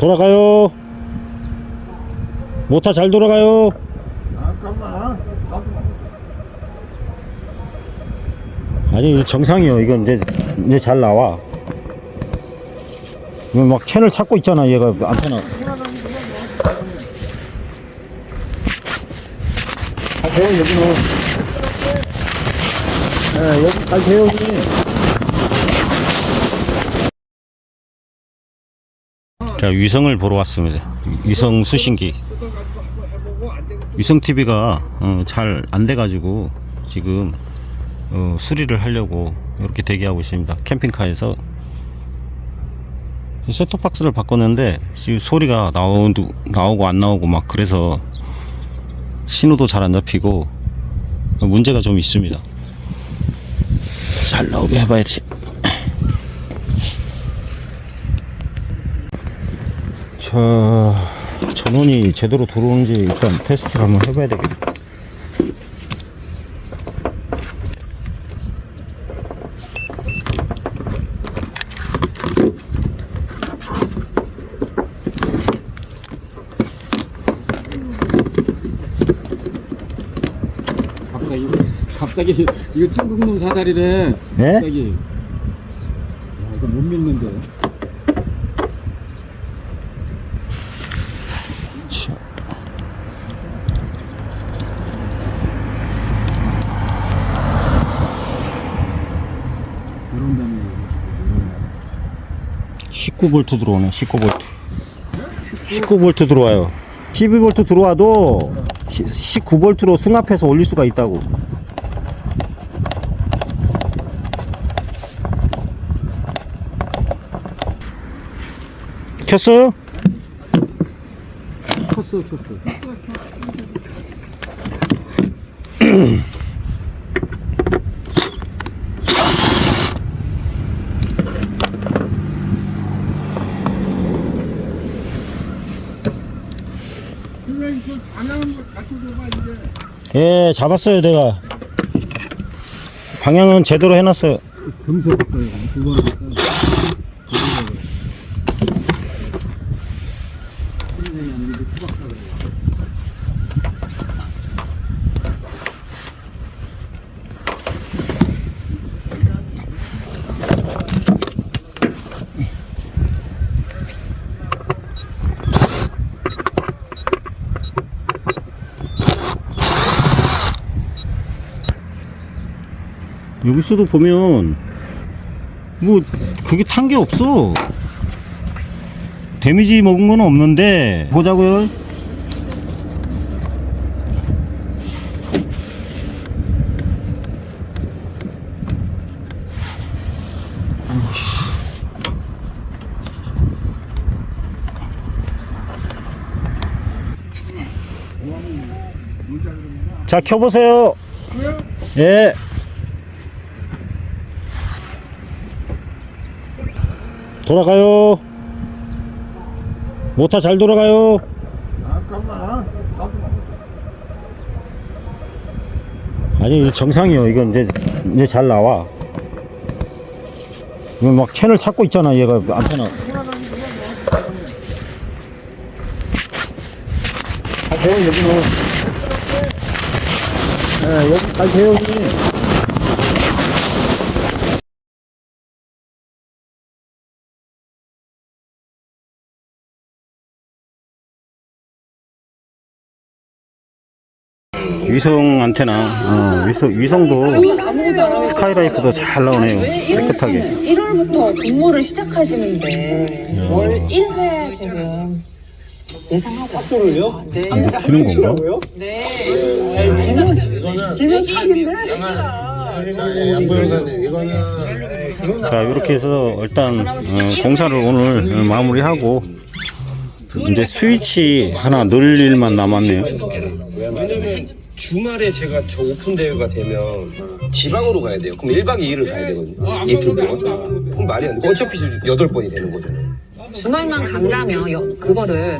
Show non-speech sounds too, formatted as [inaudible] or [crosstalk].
돌아가요. 모터 잘 돌아가요. 아니 정상이요. 이건 이제 이제 잘 나와. 이거 막 채널 찾고 있잖아. 얘가 안테나. 잘 배워 여기는. 네, 여기 잘 배우 니. 자 위성을 보러 왔습니다. 위성 수신기. 위성 TV가 잘안 돼가지고 지금 어, 수리를 하려고 이렇게 대기하고 있습니다. 캠핑카에서 셋톱박스를 바꿨는데 지금 소리가 나오, 나오고 안 나오고 막 그래서 신호도 잘 안 잡히고 문제가 좀 있습니다. 잘 나오게 해봐야지. 자, 전원이 제대로 들어오는지 일단 테스트를 한번 해봐야 되겠다. 갑자기 갑자기 이거 중국놈 사다리네. 예? 갑자기. 야, 이거 못 믿는데. 자, 이런 다음에 19V 들어오네, 19V. 19V 들어와요. 12V 들어와도 19V로 승합해서 올릴 수가 있다고. 켰어요? 컸어 컸어. [clears throat] 예, 잡았어요, 내가. 방향은 제대로 해놨어요. 금속 바꿔요. 두 번을 바꿔요. 여기서도 보면 뭐 그게 탄 게 없어. 데미지 먹은 건 없는데 보자고요. 자 켜보세요. 예 돌아가요. 모터 잘 돌아가요. 아니 정상이요. 이건 이제 이제 잘 나와. 이거 막 채널 찾고 있잖아. 얘가 안테나. 잘 배워 여기는. 네, 여기 잘 배우니. 위성 안테나, 어, 위성, 위성도 스카이라이프도 잘 나오네요. 깨끗하게. 1월부터 근무를 시작하시는데 월 1회 지금 예상하고 왔어요. 네. 이거 키는 건가? 양보영사님 이거는 자, 이렇게 해서 일단 어, 공사를 오늘 어, 마무리하고 이제 스위치 하나 넣을 일만 남았네요. 왜냐면 주말에 제가 저 오픈 대회가 되면 지방으로 가야 돼요. 그럼 1박 2일을 가야 되거든요. 이틀 동안. 그럼 말이 안 돼. 어차피 8번이 되는 거잖아요. 주말만 간다면 여- 그거를